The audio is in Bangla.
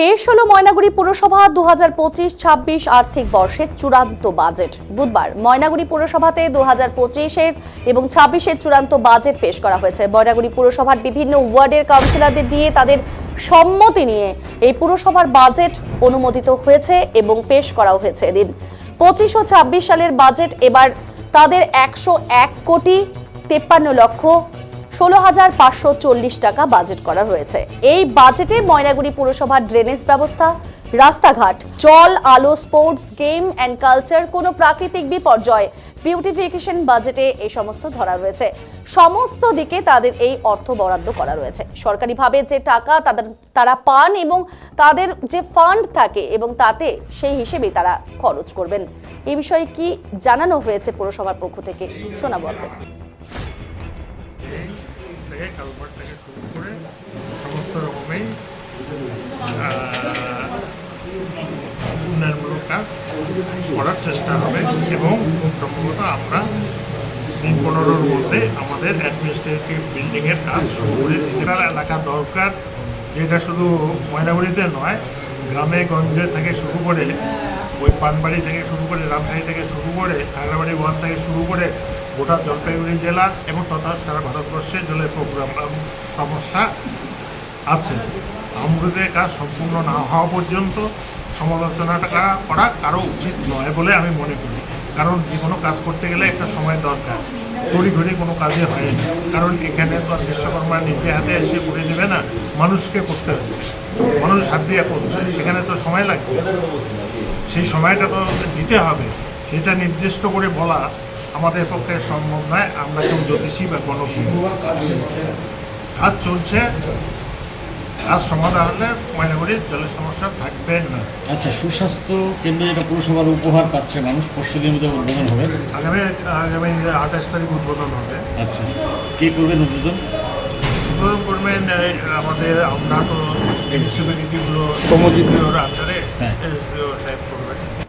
পেশ হলো ময়নাগুড়ি পুরসভা দু হাজার পঁচিশ, ছাব্বিশ আর্থিক বর্ষের চূড়ান্ত বাজেট। বুধবার ময়নাগুড়ি পুরসভাতে দু হাজার পঁচিশের এবং ছাব্বিশের চূড়ান্ত বাজেট পেশ করা হয়েছে। ময়নাগুড়ি পুরসভার বিভিন্ন ওয়ার্ডের কাউন্সিলরদের নিয়ে তাদের সম্মতি নিয়ে এই পুরসভার বাজেট অনুমোদিত হয়েছে এবং পেশ করা হয়েছে। এদিন পঁচিশ ও ছাব্বিশ সালের বাজেট এবার তাদের একশো এক কোটি তেপ্পান্ন লক্ষ ষোলো হাজার পাঁচশো চল্লিশ টাকা বাজেট করা রয়েছে এই বাজেটে ময়নাগুড়ি পুরসভার ড্রেনেজ ব্যবস্থা, রাস্তাঘাট জল আলো, স্পোর্টস, গেম অ্যান্ড কালচার, কোনো প্রাকৃতিক বিপর্যয়, বিউটিফিকেশন বাজেটে এই সমস্ত ধরা রয়েছে। সমস্ত দিকে তাদের এই অর্থ বরাদ্দ করা রয়েছে। সরকারিভাবে যে টাকা তাদের, তারা পান এবং তাদের যে ফান্ড থাকে এবং তাতে সেই হিসেবেই তারা খরচ করবেন। এই বিষয়ে কি জানানো হয়েছে পুরসভার পক্ষ থেকে? শোনাবো থেকে কালভার্ট থেকে শুরু করে সমস্ত রকমেই উন্নয়নমূলক কাজ করার চেষ্টা হবে এবং খুব সম্ভবত আমরা পনেরোর মধ্যে আমাদের অ্যাডমিনিস্ট্রেটিভ বিল্ডিংয়ের কাজ শুরু করে ডিজিটাল এলাকা দরকার, যেটা শুধু ময়নাগুড়িতে নয়, গ্রামে গঞ্জে থেকে শুরু করে, ওই পানবাড়ি থেকে শুরু করে রামশাহী থেকে শুরু করে, খাগড়াবাড়ি ওয়ার্ড থেকে শুরু করে গোটা জলপাইগুড়ি জেলা এবং তথা সারা ভারতবর্ষে জলের প্রোগ্রাম সমস্যা আছে। আমরুদের কাজ সম্পূর্ণ না হওয়া পর্যন্ত সমালোচনাটা করা কারও উচিত নয় বলে আমি মনে করি। কারণ যে কোনো কাজ করতে গেলে একটা সময় দরকার। ঘড়ি ঘড়ি কোনো কাজে হয় কারণ এখানে তো আর বিশ্বকর্মা নিজে হাতে এসে করে দেবে না, মানুষকে করতে হবে। মানুষ হাত দিয়ে করছে, সেখানে তো সময় লাগবে। সেই সময়টা তো দিতে হবে। সেটা নির্দিষ্ট করে বলা আমাদের পক্ষে সম্ভব নয়। আমরা কেউ জ্যোতিষী বা গণশীল কাজ চলছে। কাজ সমাধান হলে ময়নাগুড়ির জলের সমস্যা থাকবে না। আচ্ছা সুস্বাস্থ্য কেন্দ্র যেটা পুরসভার উপহার পাচ্ছে মানুষ। পরশু দিন মধ্যে উদ্বোধন হবে। আগামী আগামী আঠাশ তারিখ উদ্বোধন হবে। আচ্ছা কে করবেন উদ্বোধন? উদ্বোধন করবেন আমাদের আমরা তো মিউনিসিপ্যালিটিগুলো কমজিগুলোর আন্ডারে হ্যাঁ। এসডিও সাহেব